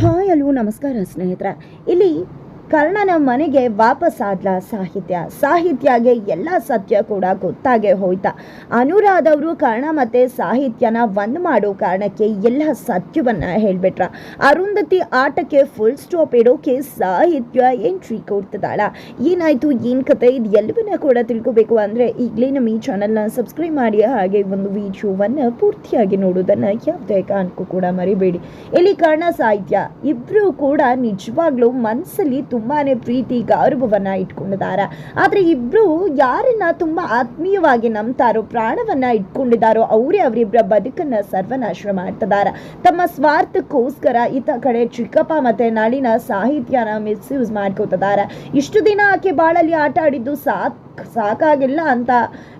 Hi ಅಲ್ವೋ ನಮಸ್ಕಾರ ಸ್ನೇಹಿತರೆ. ಇಲ್ಲಿ ಕರ್ಣನ ಮನೆಗೆ ವಾಪಸ್ ಆದ್ಲ ಸಾಹಿತ್ಯ. ಸಾಹಿತ್ಯಗೆ ಎಲ್ಲ ಸತ್ಯ ಕೂಡ ಗೊತ್ತಾಗೆ ಹೋಯ್ತ. ಅನುರಾಧ ಅವರು ಕರ್ಣ ಮತ್ತೆ ಸಾಹಿತ್ಯನ ಒಂದು ಮಾಡೋ ಕಾರಣಕ್ಕೆ ಎಲ್ಲ ಸತ್ಯವನ್ನ ಹೇಳ್ಬಿಟ್ರ. ಅರುಂಧತಿ ಆಟಕ್ಕೆ ಫುಲ್ ಸ್ಟಾಪ್ ಇಡೋಕೆ ಸಾಹಿತ್ಯ ಎಂಟ್ರಿ ಕೊಡ್ತದಾಳ ಏನಾಯ್ತು? ಏನ್ ಕತೆ? ಇದು ಎಲ್ಲವನ್ನ ಕೂಡ ತಿಳ್ಕೊಬೇಕು ಅಂದ್ರೆ ಈಗಲೇ ನಮ್ಮ ಈ ಚಾನಲ್ನ ಸಬ್ಸ್ಕ್ರೈಬ್ ಮಾಡಿ. ಹಾಗೆ ಒಂದು ವಿಡಿಯೋವನ್ನ ಪೂರ್ತಿಯಾಗಿ ನೋಡೋದನ್ನ ಯಾವುದೇ ಕಾರಣಕ್ಕೂ ಕೂಡ ಮರಿಬೇಡಿ. ಇಲ್ಲಿ ಕರ್ಣ ಸಾಹಿತ್ಯ ಇಬ್ರು ಕೂಡ ನಿಜವಾಗ್ಲೂ ಮನಸ್ಸಲ್ಲಿ ತುಂಬಾನೇ ಪ್ರೀತಿ, ಗೌರವವನ್ನ ಇಟ್ಕೊಂಡಿದ್ದಾರೆ ಆದ್ರೆ ಇಬ್ರು ಯಾರನ್ನ ತುಂಬಾ ಆತ್ಮೀಯವಾಗಿ ನಂಬ್ತಾರೋ, ಪ್ರಾಣವನ್ನ ಇಟ್ಕೊಂಡಿದ್ದಾರೋ ಅವರೇ ಅವರಿಬ್ಬರ ಬದುಕನ್ನ ಸರ್ವನಾಶ ಮಾಡ್ತಿದ್ದಾರೆ ತಮ್ಮ ಸ್ವಾರ್ಥಕ್ಕೋಸ್ಕರ ಈತ ಕಡೆ ಚಿಕ್ಕಪ್ಪ ಮತ್ತೆ ನಳಿನ ಸಾಹಿತ್ಯನ ಮಿಸ್ಯೂಸ್ ಮಾಡ್ಕೋತಿದ್ದಾರೆ ಇಷ್ಟು ದಿನ ಆಕೆ ಬಾಳಲ್ಲಿ ಆಟ ಆಡಿದ್ದು ಸಾಕ್ ಸಾಕಾಗಿಲ್ಲ ಅಂತ.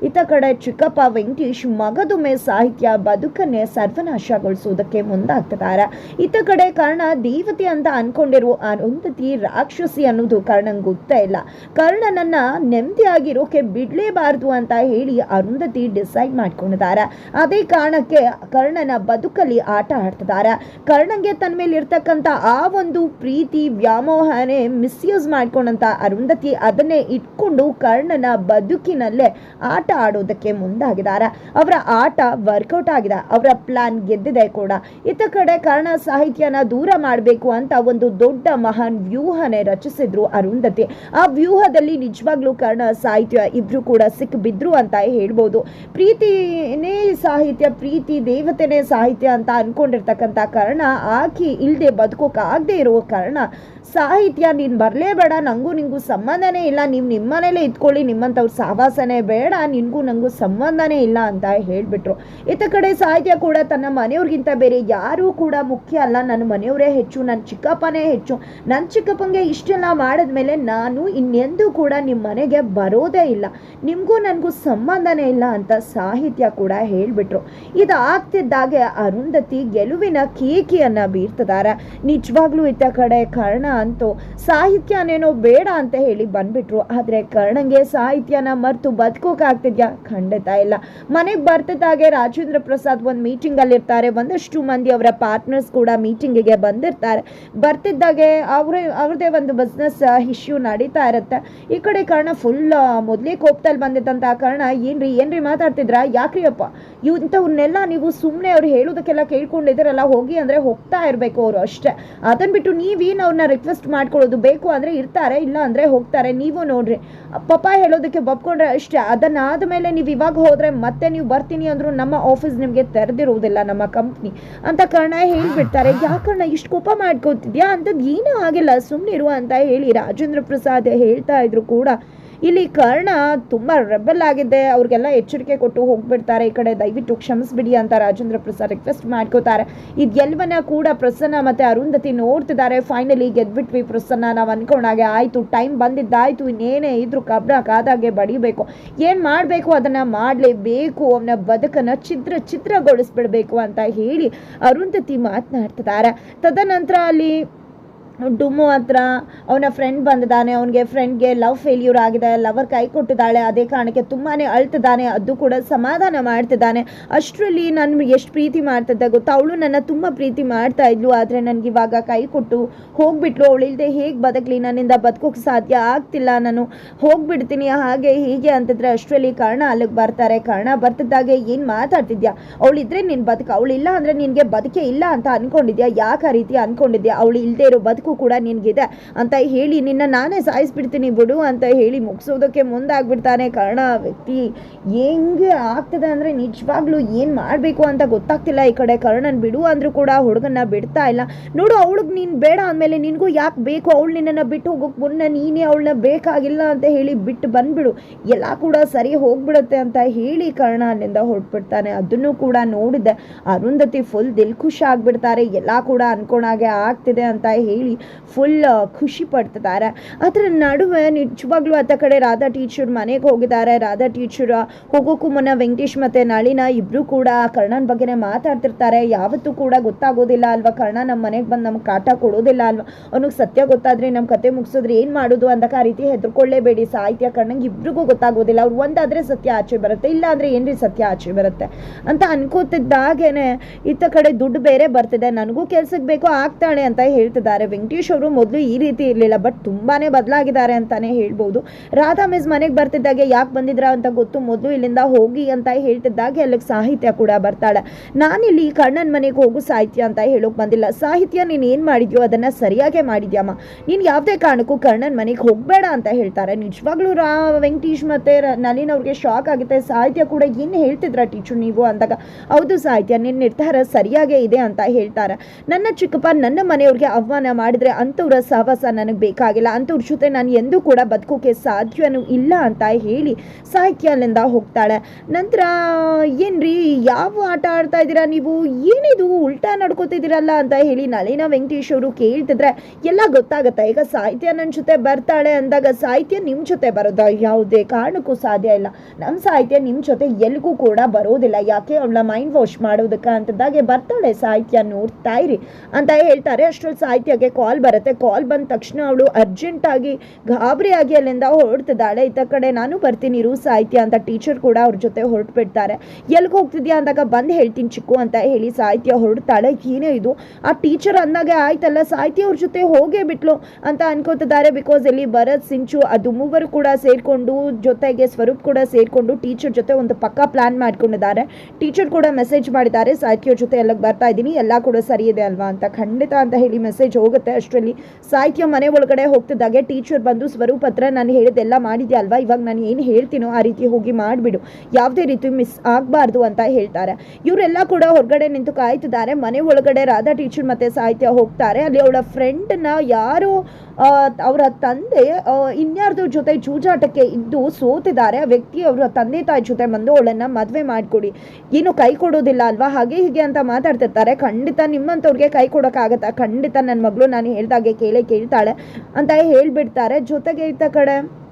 ಇತ ಕಡೆ ಚಿಕ್ಕಪ್ಪ ವೆಂಕಟೇಶ್ ಮಗದುಮೆ ಸಾಹಿತ್ಯ ಬದುಕನ್ನೇ ಸರ್ವನಾಶಗೊಳಿಸುವುದಕ್ಕೆ ಮುಂದಾಗ್ತಿದ್ದಾರೆ. ಇತ ಕಡೆ ಕರ್ಣ ದೇವತೆ ಅಂತ ಅನ್ಕೊಂಡಿರುವ ಅರುಂಧತಿ ರಾಕ್ಷಸಿ ಅನ್ನೋದು ಕರ್ಣಂಗೆ ಗೊತ್ತೇ ಇಲ್ಲ. ಕರ್ಣನನ್ನ ನೆಮ್ಮದಿಯಾಗಿರೋಕೆ ಬಿಡಲೇಬಾರ್ದು ಅಂತ ಹೇಳಿ ಅರುಂಧತಿ ಡಿಸೈಡ್ ಮಾಡ್ಕೊಂಡಿದ್ದಾರೆ. ಅದೇ ಕಾರಣಕ್ಕೆ ಕರ್ಣನ ಬದುಕಲ್ಲಿ ಆಟ ಆಡ್ತಿದ್ದಾರೆ. ಕರ್ಣಂಗೆ ತನ್ನ ಮೇಲೆ ಇರ್ತಕ್ಕಂಥ ಆ ಒಂದು ಪ್ರೀತಿ, ವ್ಯಾಮೋಹನೆ ಮಿಸ್ಯೂಸ್ ಮಾಡ್ಕೊಂಡಂತ ಅರುಂಧತಿ ಅದನ್ನೇ ಇಟ್ಕೊಂಡು ಕರ್ಣನ ಬದುಕಿನಲ್ಲೇ ಆಟ ಆಡೋದಕ್ಕೆ ಮುಂದಾಗಿದ್ದಾರೆ. ಅವರ ಆಟ ವರ್ಕೌಟ್ ಆಗಿದೆ. ಅವರ ಪ್ಲಾನ್ ಗೆದ್ದಿದೆ ಕೂಡ. ಇತ್ತ ಕಡೆ ಕನ್ನಡ ಸಾಹಿತ್ಯನ ದೂರ ಮಾಡಬೇಕು ಅಂತ ಒಂದು ದೊಡ್ಡ ಮಹಾನ್ ವ್ಯೂಹನೆ ರಚಿಸಿದ್ರು ಅರುಂಧತಿ. ಆ ವ್ಯೂಹದಲ್ಲಿ ನಿಜವಾಗ್ಲೂ ಕರ್ಣ ಸಾಹಿತ್ಯ ಇಬ್ರು ಕೂಡ ಸಿಕ್ಬಿದ್ರು ಅಂತ ಹೇಳ್ಬೋದು. ಪ್ರೀತಿನೇ ಸಾಹಿತ್ಯ, ಪ್ರೀತಿ ದೇವತೆನೇ ಸಾಹಿತ್ಯ ಅಂತ ಅನ್ಕೊಂಡಿರ್ತಕ್ಕಂಥ ಕಾರಣ ಆಕಿ ಇಲ್ಲದೆ ಆಗದೆ ಇರೋ ಕಾರಣ, ಸಾಹಿತ್ಯ ನೀನು ಬರಲೇಬೇಡ ನನಗೂ ನಿಂಗೂ ಸಂಬಂಧನೇ ಇಲ್ಲ, ನೀವು ನಿಮ್ಮನೇಲೆ ಇದ್ಕೊಳ್ಳಿ ನಿಮ್ಮಂಥವ್ರ ಸಹವಾಸನೇ ಬೇಡ, ನಿನಗೂ ನನಗೂ ಸಂಬಂಧನೇ ಇಲ್ಲ ಅಂತ ಹೇಳಿಬಿಟ್ರು. ಇತ್ತ ಕಡೆ ಸಾಹಿತ್ಯ ಕೂಡ ತನ್ನ ಮನೆಯವ್ರಿಗಿಂತ ಬೇರೆ ಯಾರೂ ಕೂಡ ಮುಖ್ಯ ಅಲ್ಲ. ನನ್ನ ಮನೆಯವರೇ ಹೆಚ್ಚು, ನನ್ನ ಚಿಕ್ಕಪ್ಪನೇ ಹೆಚ್ಚು. ನನ್ನ ಚಿಕ್ಕಪ್ಪಂಗೆ ಇಷ್ಟೆಲ್ಲ ಮಾಡಿದ್ಮೇಲೆ ನಾನು ಇನ್ನೆಂದೂ ಕೂಡ ನಿಮ್ಮ ಮನೆಗೆ ಬರೋದೇ ಇಲ್ಲ. ನಿಮಗೂ ನನಗೂ ಸಂಬಂಧನೇ ಇಲ್ಲ ಅಂತ ಸಾಹಿತ್ಯ ಕೂಡ ಹೇಳಿಬಿಟ್ರು. ಇದು ಆಗ್ತಿದ್ದಾಗೆ ಅರುಂಧತಿ ಗೆಲುವಿನ ಕೀಕಿಯನ್ನು ಬೀರ್ತಿದ್ದಾರೆ ನಿಜವಾಗ್ಲೂ ಇತ್ತ ಕಡೆ ಕರ್ಣ ಅಂತೂ ಸಾಹಿತ್ಯನೇನೋ ಬೇಡ ಅಂತ ಹೇಳಿ ಬಂದ್ಬಿಟ್ರು. ಆದರೆ ಕರ್ಣಂಗೆ ಸಾಹಿತ್ಯನ ಮರ್ತು ಬದುಕೋಕಾಗ್ತಿದ್ಯಾ? ಖಂಡಿತ ಇಲ್ಲ. ಮನೆಗೆ ಬರ್ತಿದ್ದಾಗೆ ರಾಜೇಂದ್ರ ಪ್ರಸಾದ್ ಒಂದು ಮೀಟಿಂಗ್ ಅಲ್ಲಿ ಇರ್ತಾರೆ ಒಂದಷ್ಟು ಮಂದಿ ಅವರ ಪಾರ್ಟ್ನರ್ಸ್ ಕೂಡ ಮೀಟಿಂಗಿಗೆ ಬಂದಿರ್ತಾರೆ. ಬರ್ತಿದ್ದಾಗೆ ಅವ್ರ, ಅವ್ರದೇ ಒಂದು ಬಿಸ್ನೆಸ್ ಇಶ್ಯೂ ನಡೀತಾ ಇರುತ್ತೆ. ಈ ಕಡೆ ಕಾರಣ ಫುಲ್ ಮೊದಲೇ ಕೋಪದಲ್ಲಿ ಬಂದಿದ್ದಂಥ ಕಾರಣ, ಏನ್ರಿ ಏನ್ರಿ ಮಾತಾಡ್ತಿದ್ರ? ಯಾಕ್ರಿ ಅಪ್ಪ ಇವ್ ಇಂಥವ್ರನ್ನೆಲ್ಲ ನೀವು ಸುಮ್ಮನೆ ಅವ್ರು ಹೇಳೋದಕ್ಕೆಲ್ಲ ಕೇಳ್ಕೊಂಡಿದ್ದೀರಲ್ಲ, ಹೋಗಿ ಅಂದ್ರೆ ಹೋಗ್ತಾ ಇರಬೇಕು ಅವರು ಅಷ್ಟೇ. ಅದನ್ನು ಬಿಟ್ಟು ನೀವೇನು ಅವ್ರನ್ನ ರಿಕ್ವೆಸ್ಟ್ ಮಾಡ್ಕೊಳ್ಳೋದು? ಬೇಕು ಅಂದ್ರೆ ಇರ್ತಾರೆ, ಇಲ್ಲ ಅಂದರೆ ಹೋಗ್ತಾರೆ. ನೀವು ನೋಡ್ರಿ. ಪಪ್ಪ ಹೇಳೋದಕ್ಕೆ ಬಪ್ಕೊಂಡ್ರೆ ಅಷ್ಟೇ. ಅದನ್ನಾದ ಮೇಲೆ ನೀವು ಇವಾಗ ಹೋದ್ರೆ ಮತ್ತೆ ನೀವು ಬರ್ತೀನಿ ಅಂದ್ರು ನಮ್ಮ ಆಫೀಸ್ ನಿಮಗೆ ತೆರೆದಿರುವುದಿಲ್ಲ ನಮ್ಮ ಕಂಪ್ನಿ ಅಂತ ಕಾರಣ ಹೇಳ್ಬಿಡ್ತಾರೆ. ಯಾಕಣ್ಣ ಇಷ್ಟು ಕೋಪ ಮಾಡ್ಕೋತಿದ್ಯಾ? ಅಂತದ್ ಏನೂ ಆಗಿಲ್ಲ. ಸುಮ್ಮನಿರು ಅಂತ ಹೇಳಿ ರಾಜೇಂದ್ರ ಪ್ರಸಾದ್ ಹೇಳ್ತಾ ಇದ್ರು ಕೂಡ. ಇಲ್ಲಿ ಕರ್ಣ ತುಂಬ ರೆಬಲ್ ಆಗಿದೆ. ಅವ್ರಿಗೆಲ್ಲ ಎಚ್ಚರಿಕೆ ಕೊಟ್ಟು ಹೋಗ್ಬಿಡ್ತಾರೆ. ಈ ಕಡೆ ದಯವಿಟ್ಟು ಕ್ಷಮಿಸ್ಬಿಡಿ ಅಂತ ರಾಜೇಂದ್ರ ಪ್ರಸಾದ್ ರಿಕ್ವೆಸ್ಟ್ ಮಾಡ್ಕೋತಾರೆ. ಇದೆಲ್ಲವನ್ನ ಕೂಡ ಪ್ರಸನ್ನ ಮತ್ತೆ ಅರುಂಧತಿ ನೋಡ್ತಿದ್ದಾರೆ. ಫೈನಲಿ ಗೆದ್ಬಿಟ್ವಿ ಪ್ರಸನ್ನ. ನಾವು ಅನ್ಕೊಂಡಾಗೆ ಆಯ್ತು ಟೈಮ್ ಬಂದಿದ್ದಾಯ್ತು. ಇನ್ನೇನೇ ಇದ್ರು ಕಬ್ಣ ಕಾದಾಗೆ ಬಡಿಬೇಕು. ಏನ್ ಮಾಡಬೇಕು? ಅದನ್ನ ಮಾಡಲೇಬೇಕು. ಅವನ ಬದುಕನ್ನ ಚಿತ್ರ ಚಿತ್ರಗೊಳಿಸ್ಬಿಡ್ಬೇಕು ಅಂತ ಹೇಳಿ ಅರುಂಧತಿ ಮಾತನಾಡ್ತಿದ್ದಾರೆ. ತದನಂತರ ಅಲ್ಲಿ ಡುಮ್ಮು ಹತ್ರ ಅವನ ಫ್ರೆಂಡ್ ಬಂದಿದ್ದಾನೆ. ಅವನಿಗೆ ಫ್ರೆಂಡ್ಗೆ ಲವ್ ಫೇಲ್ಯೂರ್ ಆಗಿದೆ. ಲವರ್ ಕೈ ಕೊಟ್ಟಿದ್ದಾಳೆ. ಅದೇ ಕಾರಣಕ್ಕೆ ತುಂಬಾ ಅಳ್ತಿದ್ದಾನೆ. ಅದು ಕೂಡ ಸಮಾಧಾನ ಮಾಡ್ತಿದ್ದಾನೆ. ಅಷ್ಟರಲ್ಲಿ ನಾನು ಎಷ್ಟು ಪ್ರೀತಿ ಮಾಡ್ತಿದ್ದೆ ಗೊತ್ತಾ? ಅವಳು ನನ್ನ ತುಂಬ ಪ್ರೀತಿ ಮಾಡ್ತಾ ಇದ್ಲು. ಆದರೆ ನನಗೆ ಇವಾಗ ಕೈ ಕೊಟ್ಟು ಹೋಗ್ಬಿಟ್ಲು. ಅವಳು ಇಲ್ಲದೆ ಹೇಗೆ ಬದುಕಲಿ? ನನ್ನಿಂದ ಬದುಕೋಕೆ ಸಾಧ್ಯ ಆಗ್ತಿಲ್ಲ. ನಾನು ಹೋಗ್ಬಿಡ್ತೀನಿ. ಹಾಗೆ ಹೀಗೆ ಅಂತಿದ್ರೆ ಅಷ್ಟರಲ್ಲಿ ಕರ್ಣ ಅಲ್ಲಿಗೆ ಬರ್ತಾರೆ. ಕರ್ಣ ಬರ್ತಿದ್ದಾಗೆ ಏನು ಮಾತಾಡ್ತಿದ್ಯಾ? ಅವಳಿದ್ರೆ ನೀನು ಬದುಕು. ಅವಳಿಲ್ಲ ಅಂದರೆ ನಿನಗೆ ಬದುಕೇ ಇಲ್ಲ ಅಂತ ಅಂದ್ಕೊಂಡಿದ್ಯಾ ಯಾಕೆ ಆ ರೀತಿ ಅಂದ್ಕೊಂಡಿದ್ಯಾ ಅವಳು ಇಲ್ಲದೆ ಇರೋ ಬದುಕು ಕೂಡ ನಿನಗಿದೆ ಅಂತ ಹೇಳಿ ನಿನ್ನ ನಾನೇ ಸಾಯಿಸ್ಬಿಡ್ತೀನಿ ಬಿಡು ಅಂತ ಹೇಳಿ ಮುಗಿಸೋದಕ್ಕೆ ಮುಂದಾಗ್ಬಿಡ್ತಾನೆ ಕರ್ಣ ವ್ಯಕ್ತಿ. ಹೆಂಗೆ ಆಗ್ತದೆ ಅಂದರೆ ನಿಜವಾಗ್ಲೂ ಏನು ಮಾಡಬೇಕು ಅಂತ ಗೊತ್ತಾಗ್ತಿಲ್ಲ ಈ ಕಡೆ ಕರ್ಣನ್ ಬಿಡು ಅಂದರೂ ಕೂಡ ಹುಡುಗನ್ನ ಬಿಡ್ತಾ ಇಲ್ಲ. ನೋಡು, ಅವಳಿಗೆ ನೀನು ಬೇಡ ಅಂದಮೇಲೆ ನಿನಗೂ ಯಾಕೆ ಬೇಕು? ಅವಳು ನಿನ್ನನ್ನು ಬಿಟ್ಟು ಹೋಗೋಕೆ ಮುನ್ನ ನೀನೇ ಅವಳನ್ನ ಬೇಕಾಗಿಲ್ಲ ಅಂತ ಹೇಳಿ ಬಿಟ್ಟು ಬಂದ್ಬಿಡು. ಎಲ್ಲ ಕೂಡ ಸರಿ ಹೋಗ್ಬಿಡುತ್ತೆ ಅಂತ ಹೇಳಿ ಕರ್ಣ ಅಲ್ಲಿಂದ ಹೊರಟ್ಬಿಡ್ತಾನೆ. ಅದನ್ನು ಕೂಡ ನೋಡಿದೆ. ಅರುಂಧತಿ ಫುಲ್ ದಿಲ್ ಖುಷಿ ಆಗ್ಬಿಡ್ತಾರೆ. ಎಲ್ಲ ಕೂಡ ಅನ್ಕೊಂಡಾಗೆ ಆಗ್ತಿದೆ ಅಂತ ಹೇಳಿ ಫುಲ್ ಖುಷಿ ಪಡ್ತಿದ್ದಾರೆ. ಅದರ ನಡುವೆ ನಿಜವಾಗ್ಲೂ ಆತ ಕಡೆ ರಾಧಾ ಟೀಚರ್ ಮನೆಗೆ ಹೋಗಿದ್ದಾರೆ. ರಾಧಾ ಟೀಚರ್ ಹೋಗೋಕ್ಕೂ ಮುನ್ನ ವೆಂಕಟೇಶ್ ಮತ್ತು ನಳಿನ ಇಬ್ಬರು ಕೂಡ ಕರ್ಣನ್ ಬಗ್ಗೆನೇ ಮಾತಾಡ್ತಿರ್ತಾರೆ. ಯಾವತ್ತೂ ಕೂಡ ಗೊತ್ತಾಗೋದಿಲ್ಲ ಅಲ್ವಾ? ಕರ್ಣ ನಮ್ಮ ಮನೆಗೆ ಬಂದು ನಮ್ಗೆ ಕಾಟ ಕೊಡೋದಿಲ್ಲ ಅಲ್ವಾ? ಅವ್ನಿಗೆ ಸತ್ಯ ಗೊತ್ತಾದ್ರೆ ನಮ್ಮ ಕತೆ ಮುಗಿಸಿದ್ರೆ ಏನು ಮಾಡೋದು ಅಂತ ಆ ರೀತಿ ಹೆದರ್ಕೊಳ್ಳೇಬೇಡಿ. ಸಾಹಿತ್ಯ ಕರ್ಣಂಗೆ ಇಬ್ರಿಗೂ ಗೊತ್ತಾಗೋದಿಲ್ಲ. ಅವ್ರು ಒಂದಾದರೆ ಸತ್ಯ ಆಚೆ ಬರುತ್ತೆ. ಇಲ್ಲ ಅಂದರೆ ಏನ್ರಿ ಸತ್ಯ ಆಚೆ ಬರುತ್ತೆ? ಅಂತ ಅನ್ಕೋತಿದ್ದಾಗೇನೆ ಇತ್ತ ಕಡೆ ದುಡ್ಡು ಬೇರೆ ಬರ್ತಿದೆ. ನನಗೂ ಕೆಲ್ಸಕ್ಕೆ ಬೇಕು, ಆಗ್ತಾಳೆ ಅಂತ ಹೇಳ್ತಿದ್ದಾರೆ ಅವರು ಮೊದಲು ಈ ರೀತಿ ಇರಲಿಲ್ಲ ಬಟ್ ತುಂಬಾನೇ ಬದಲಾಗಿದ್ದಾರೆ ಅಂತಾನೆ ಹೇಳ್ಬೋದು. ರಾಧಾ ಮಿಸ್ ಮನೆಗೆ ಬರ್ತಿದ್ದಾಗೆ ಯಾಕೆ ಬಂದಿದ್ರ ಅಂತ ಗೊತ್ತು, ಮೊದಲು ಇಲ್ಲಿಂದ ಹೋಗಿ ಅಂತ ಹೇಳ್ತಿದ್ದಾಗೆ ಅಲ್ಲಿಗೆ ಸಾಹಿತ್ಯ ಕೂಡ ಬರ್ತಾಳೆ. ನಾನಿಲ್ಲಿ ಕಣ್ಣನ ಮನೆಗೆ ಹೋಗು ಸಾಹಿತ್ಯ ಅಂತ ಹೇಳೋಕೆ ಬಂದಿಲ್ಲ. ಸಾಹಿತ್ಯ ನೀನು ಏನು ಮಾಡಿದ್ಯೋ ಅದನ್ನು ಸರಿಯಾಗೇ ಮಾಡಿದ್ಯಮ್ಮ ನೀನು ಯಾವುದೇ ಕಾರಣಕ್ಕೂ ಕರ್ಣನ್ ಮನೆಗೆ ಹೋಗಬೇಡ ಅಂತ ಹೇಳ್ತಾರೆ. ನಿಜವಾಗ್ಲೂ ರಾ, ವೆಂಕಟೇಶ್ ಮತ್ತು ನಲಿನ್ ಅವ್ರಿಗೆ ಶಾಕ್ ಆಗುತ್ತೆ. ಸಾಹಿತ್ಯ ಕೂಡ ಏನು ಹೇಳ್ತಿದ್ರ ಟೀಚರ್ ನೀವು ಅಂದಾಗ, ಹೌದು ಸಾಹಿತ್ಯ ನಿನ್ನ ನಿರ್ಧಾರ ಸರಿಯಾಗೇ ಇದೆ ಅಂತ ಹೇಳ್ತಾರೆ. ನನ್ನ ಚಿಕ್ಕಪ್ಪ ನನ್ನ ಮನೆಯವ್ರಿಗೆ ಆಹ್ವಾನ ಮಾಡಿದ್ರೆ ಅಂಥವ್ರ ಸಹವಾಸ ನನಗೆ ಬೇಕಾಗಿಲ್ಲ. ಅಂಥವ್ರ ಜೊತೆ ನಾನು ಎಂದೂ ಕೂಡ ಬದುಕೋಕೆ ಸಾಧ್ಯನೂ ಇಲ್ಲ ಅಂತ ಹೇಳಿ ಸಾಹಿತ್ಯ ಹೋಗ್ತಾಳೆ. ನಂತರ, ಏನ್ರಿ, ಯಾವ ಆಟ ಆಡ್ತಾ ಇದ್ದೀರಾ ನೀವು? ಏನಿದು, ಉಲ್ಟಾ ನಡ್ಕೋತಿದ್ದೀರಲ್ಲ ಅಂತ ಹೇಳಿ ನಳಿನ ವೆಂಕಟೇಶ್ ಅವರು ಕೇಳ್ತಿದ್ರೆ, ಎಲ್ಲ ಗೊತ್ತಾಗುತ್ತೆ. ಈಗ ಸಾಹಿತ್ಯ ನನ್ನ ಜೊತೆ ಬರ್ತಾಳೆ ಅಂದಾಗ ಸಾಹಿತ್ಯ ನಿಮ್ಮ ಜೊತೆ ಬರೋದ? ಯಾವುದೇ ಕಾರಣಕ್ಕೂ ಸಾಧ್ಯ ಇಲ್ಲ. ನಮ್ಮ ಸಾಹಿತ್ಯ ನಿಮ್ಮ ಜೊತೆ ಎಲ್ಲಿಗೂ ಕೂಡ ಬರೋದಿಲ್ಲ. ಯಾಕೆ ಅವಳ ಮೈಂಡ್ ವಾಶ್ ಮಾಡೋದಕ್ಕೆ ಅಂತದಾಗೆ ಬರ್ತಾಳೆ. ಸಾಹಿತ್ಯ ನೋಡ್ತಾ ಇರಿ ಅಂತ ಹೇಳ್ತಾರೆ. ಅಷ್ಟರಲ್ಲಿ ಸಾಹಿತ್ಯಗೆ ಕಾಲ್ ಬರುತ್ತೆ. ಕಾಲ್ ಬಂದ ತಕ್ಷಣ ಅವಳು ಅರ್ಜೆಂಟಾಗಿ ಗಾಬರಿಯಾಗಿ ಅಲ್ಲಿಂದ ಹೊರಡ್ತಿದ್ದಾಳೆ. ಇತ್ತ ಕಡೆ ನಾನು ಬರ್ತೀನಿ ಇರು ಸಾಹಿತ್ಯ ಅಂತ ಟೀಚರ್ ಕೂಡ ಅವ್ರ ಜೊತೆ ಹೊರಟು ಬಿಡ್ತಾರೆ ಎಲ್ಲಿಗೆ ಹೋಗ್ತಿದ್ಯಾ? ಅಂದಾಗ, ಬಂದು ಹೇಳ್ತೀನಿ ಚಿಕ್ಕು ಅಂತ ಹೇಳಿ ಸಾಹಿತ್ಯ ಹೊರಡ್ತಾಳೆ. ಏನೇ ಇದು? ಆ ಟೀಚರ್ ಅಂದಾಗ ಆಯ್ತಲ್ಲ, ಸಾಹಿತ್ಯ ಅವ್ರ ಜೊತೆ ಹೋಗೇ ಬಿಟ್ಲು ಅಂತ ಅನ್ಕೋತಿದ್ದಾರೆ. ಬಿಕಾಸ್ ಇಲ್ಲಿ ಭರತ್, ಸಿಂಚು, ಅದು ಮೂವರು ಕೂಡ ಸೇರಿಕೊಂಡು, ಜೊತೆಗೆ ಸ್ವರೂಪ್ ಕೂಡ ಸೇರಿಕೊಂಡು ಟೀಚರ್ ಜೊತೆ ಒಂದು ಪಕ್ಕ ಪ್ಲಾನ್ ಮಾಡ್ಕೊಂಡಿದ್ದಾರೆ. ಟೀಚರ್ ಕೂಡ ಮೆಸೇಜ್ ಮಾಡಿದ್ದಾರೆ. ಸಾಹಿತ್ಯ ಜೊತೆ ಎಲ್ಲ ಬರ್ತಾ ಇದ್ದೀನಿ. ಎಲ್ಲ ಕೂಡ ಸರಿ ಇದೆ ಅಲ್ವಾ? ಅಂತ ಖಂಡಿತ ಅಂತ ಹೇಳಿ ಮೆಸೇಜ್ ಹೋಗುತ್ತೆ. ಅಷ್ಟರಲ್ಲಿ ಸಾಹಿತ್ಯ ಮನೆ ಒಳಗಡೆ ಹೋಗ್ತಿದ್ದಾಗೆ ಟೀಚರ್ ಬಂದು ಸ್ವರೂಪ ಹತ್ರ ನಾನು ಹೇಳಿದ್ದೆಲ್ಲ ಮಾಡಿದ್ಯಾ ಅಲ್ವಾ? ಇವಾಗ ನಾನು ಏನು ಹೇಳ್ತೀನೋ ಆ ರೀತಿ ಹೋಗಿ ಮಾಡಿಬಿಡು. ಯಾವುದೇ ರೀತಿ ಮಿಸ್ ಆಗಬಾರ್ದು ಅಂತ ಹೇಳ್ತಾರೆ. ಇವರೆಲ್ಲ ಕೂಡ ಹೊರಗಡೆ ನಿಂತು ಕಾಯ್ತಿದ್ದಾರೆ. ಮನೆ ಒಳಗಡೆ ರಾಧಾ ಟೀಚರ್ ಮತ್ತು ಸಾಹಿತ್ಯ ಹೋಗ್ತಾರೆ. ಅಲ್ಲಿ ಅವಳ ಫ್ರೆಂಡನ್ನ ಯಾರೋ ಅವರ ತಂದೆ ಆ, ಇನ್ಯಾರ್ದೋ ಜೊತೆ ಜೂಜಾಟಕ್ಕೆ ಇದ್ದು ಸೋತಿದ್ದಾರೆ. ಆ ವ್ಯಕ್ತಿ ಅವರ ತಂದೆ ತಾಯಿ ಜೊತೆ ಬಂದು ಅವಳನ್ನ ಮದುವೆ ಮಾಡಿಕೊಡಿ. ಏನು ಕೈ ಕೊಡೋದಿಲ್ಲ ಅಲ್ವಾ? ಹಾಗೆ ಹೀಗೆ ಅಂತ ಮಾತಾಡ್ತಿರ್ತಾರೆ. ಖಂಡಿತ ನಿಮ್ಮಂಥವ್ರಿಗೆ ಕೈ ಕೊಡೋಕ್ಕಾಗತ್ತಾ? ಖಂಡಿತ ನನ್ನ ಮಗಳು ನಾನು ಹೇಳ್ದಾಗೆ ಕೇಳೇ ಕೇಳ್ತಾಳೆ ಅಂತ ಹೇಳ್ಬಿಡ್ತಾರೆ. ಜೊತೆಗೆ ಇತ್ತ ಕಡೆ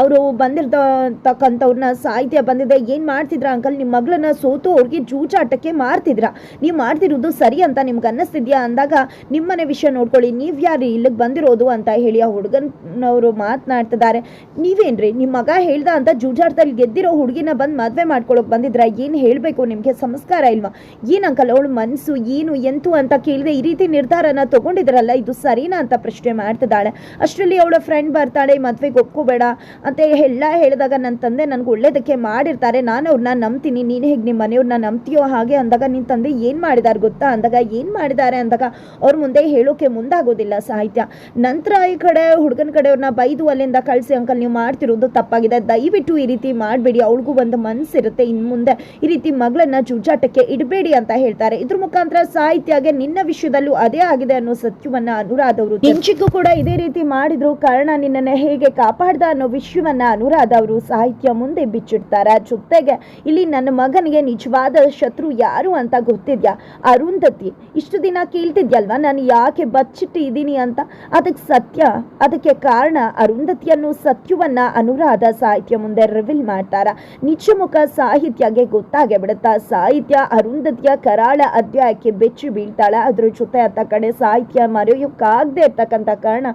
ಅವರು ಬಂದಿರ್ತಕ್ಕಂಥವ್ರನ್ನ ಸಾಹಿತ್ಯ ಬಂದಿದೆ, ಏನು ಮಾಡ್ತಿದ್ರ ಅಂಕಲ್? ನಿಮ್ಮ ಮಗಳನ್ನ ಸೋತು ಅವ್ರಿಗೆ ಜೂಜಾಟಕ್ಕೆ ಮಾರ್ತಿದ್ರ? ನೀವು ಮಾಡ್ತಿರೋದು ಸರಿ ಅಂತ ನಿಮ್ಗೆ ಅನ್ನಿಸ್ತಿದ್ಯಾ? ಅಂದಾಗ ನಿಮ್ಮನೆ ವಿಷಯ ನೋಡ್ಕೊಳ್ಳಿ, ನೀವು ಯಾರು ಇಲ್ಲಿಗೆ ಬಂದಿರೋದು ಅಂತ ಹೇಳಿ ಆ ಹುಡುಗನವರು ಮಾತನಾಡ್ತಿದ್ದಾರೆ. ನೀವೇನ್ರಿ ನಿಮ್ಮ ಮಗ ಹೇಳ್ದ ಅಂತ ಜೂಜಾಟದಲ್ಲಿ ಗೆದ್ದಿರೋ ಹುಡುಗಿನ ಬಂದು ಮದುವೆ ಮಾಡ್ಕೊಳ್ಳೋಕೆ ಬಂದಿದ್ರ? ಏನು ಹೇಳಬೇಕು ನಿಮಗೆ? ಸಂಸ್ಕಾರ ಇಲ್ವಾ? ಏನು ಅಂಕಲ್, ಅವಳು ಮನಸ್ಸು ಏನು, ಎಂತು ಅಂತ ಕೇಳಿದೆ ಈ ರೀತಿ ನಿರ್ಧಾರನ ತಗೊಂಡಿದ್ರಲ್ಲ, ಇದು ಸರಿನಾ ಅಂತ ಪ್ರಶ್ನೆ ಮಾಡ್ತಿದ್ದಾಳೆ. ಅಷ್ಟರಲ್ಲಿ ಅವಳ ಫ್ರೆಂಡ್ ಬರ್ತಾಳೆ, ಮದುವೆಗೆ ಒಪ್ಕೋಬೇಡ. ಅಂತ ಎಲ್ಲ ಹೇಳಿದಾಗ ನನ್ನ ತಂದೆ ನನಗೆ ಒಳ್ಳೇದಕ್ಕೆ ಮಾಡಿರ್ತಾರೆ. ನಾನು ಅವ್ರನ್ನ ನಂಬ್ತೀನಿ. ನೀನು ಹೇಗೆ ನಿಮ್ಮ ಮನೆಯವ್ರನ್ನ ನಂಬ್ತೀಯೋ ಹಾಗೆ ಅಂದಾಗ ನಿನ್ನ ತಂದೆ ಏನು ಮಾಡಿದ್ದಾರೆ ಗೊತ್ತಾ? ಅಂದಾಗ ಏನು ಮಾಡಿದ್ದಾರೆ ಅಂದಾಗ ಅವ್ರ ಮುಂದೆ ಹೇಳೋಕೆ ಮುಂದಾಗೋದಿಲ್ಲ ಸಾಹಿತ್ಯ. ನಂತರ ಈ ಕಡೆ ಹುಡುಗನ ಕಡೆಯವ್ರನ್ನ ಬೈದು ಅಲ್ಲಿಂದ ಕಳಿಸಿ, ಅಂಕಲ್ ನೀವು ಮಾಡ್ತಿರೋದು ತಪ್ಪಾಗಿದೆ. ದಯವಿಟ್ಟು ಈ ರೀತಿ ಮಾಡಬೇಡಿ. ಅವಳಿಗೂ ಒಂದು ಮನಸ್ಸಿರುತ್ತೆ ಇನ್ನು ಮುಂದೆ ಈ ರೀತಿ ಮಗಳನ್ನ ಜುಜಾಟಕ್ಕೆ ಇಡಬೇಡಿ ಅಂತ ಹೇಳ್ತಾರೆ. ಇದ್ರ ಮುಖಾಂತರ ಸಾಹಿತ್ಯಗೆ ನಿನ್ನ ವಿಷಯದಲ್ಲೂ ಅದೇ ಆಗಿದೆ ಅನ್ನೋ ಸತ್ಯವನ್ನ ಅನುರಾಧ ಅವರು ಕೂಡ ಇದೇ ರೀತಿ ಮಾಡಿದ್ರು. ಕಾರಣ ನಿನ್ನನ್ನ ಹೇಗೆ ಕಾಪಾಡ್ದ ಅನ್ನೋ ವಿಷಯವನ್ನ ಅನುರಾಧ ಅವರು ಸಾಹಿತ್ಯ ಮುಂದೆ ಬಿಚ್ಚಿಡ್ತಾರೆ. ಜೊತೆಗೆ ಇಲ್ಲಿ ನನ್ನ ಮಗನಿಗೆ ನಿಜವಾದ ಶತ್ರು ಯಾರು ಅಂತ ಗೊತ್ತಿದ್ಯಾ? ಅರುಂಧತಿ, ಇಷ್ಟು ದಿನ ಕೇಳ್ತಿದ್ಯಲ್ವಾ? ನಾನು ಯಾಕೆ ಬಚ್ಚಿಟ್ಟು ಇದ್ದೀನಿ ಅಂತ? ಅದಕ್ಕೆ ಸತ್ಯ, ಅದಕ್ಕೆ ಕಾರಣ ಅರುಂಧತಿಯನ್ನು ಸತ್ಯವನ್ನ ಅನುರಾಧ ಸಾಹಿತ್ಯ ಮುಂದೆ ರಿವೀಲ್ ಮಾಡ್ತಾರ? ನಿಜಮುಖ ಸಾಹಿತ್ಯಗೆ ಗೊತ್ತಾಗೇ ಬಿಡುತ್ತಾ? ಸಾಹಿತ್ಯ ಅರುಂಧತಿಯ ಕರಾಳ ಅಧ್ಯಾಯಕ್ಕೆ ಬೆಚ್ಚಿ ಬೀಳ್ತಾಳೆ. ಅದ್ರ ಜೊತೆ ಅತ್ತ ಕಡೆ ಸಾಹಿತ್ಯ ಮರೆಯೋಕ್ಕಾಗದೆ ಇರ್ತಕ್ಕಂಥ ಕಾರಣ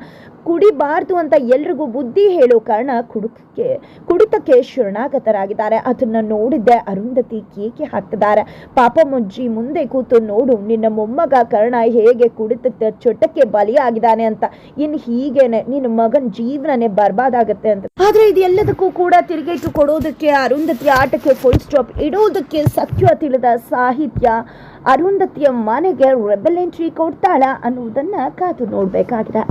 ಕುಡಿಬಾರ್ದು ಅಂತ ಎಲ್ರಿಗೂ ಬುದ್ಧಿ ಹೇಳೋ ಕಾರಣ ಕುಡುಕಕ್ಕೆ, ಕುಡಿತಕ್ಕೆ ಶರಣಾಗತರಾಗಿದ್ದಾರೆ. ಅದನ್ನ ನೋಡಿದ್ದೆ ಅರುಂಧತಿ ಕೇಕೆ ಹಾಕ್ತಿದ್ದಾರೆ ಪಾಪ ಮುಜ್ಜಿ ಮುಂದೆ ಕೂತು ನೋಡು, ನಿನ್ನ ಮೊಮ್ಮಗ ಕರ್ಣ ಹೇಗೆ ಕುಡಿತ ಚೊಟ್ಟಕ್ಕೆ ಬಲಿಯಾಗಿದ್ದಾನೆ ಅಂತ. ಇನ್ ಹೀಗೇನೆ, ನಿನ್ನ ಮಗನ ಜೀವನನೇ ಬರ್ಬಾದಾಗತ್ತೆ ಅಂತ. ಆದ್ರೆ ಇದೆಲ್ಲದಕ್ಕೂ ಕೂಡ ತಿರುಗೇಟು ಕೊಡೋದಕ್ಕೆ, ಅರುಂಧತಿ ಆಟಕ್ಕೆ ಫುಲ್ ಸ್ಟಾಪ್ ಇಡೋದಕ್ಕೆ ಸತ್ಯ ತಿಳಿದ ಸಾಹಿತ್ಯ ಅರುಂಧತಿಯ ಮನೆಗೆ ರೆಬಲ್ ಎಂಟ್ರಿ ಕೊಡ್ತಾಳ ಅನ್ನುವುದನ್ನ ಕಾದು ನೋಡ್ಬೇಕಾಗಿದೆ.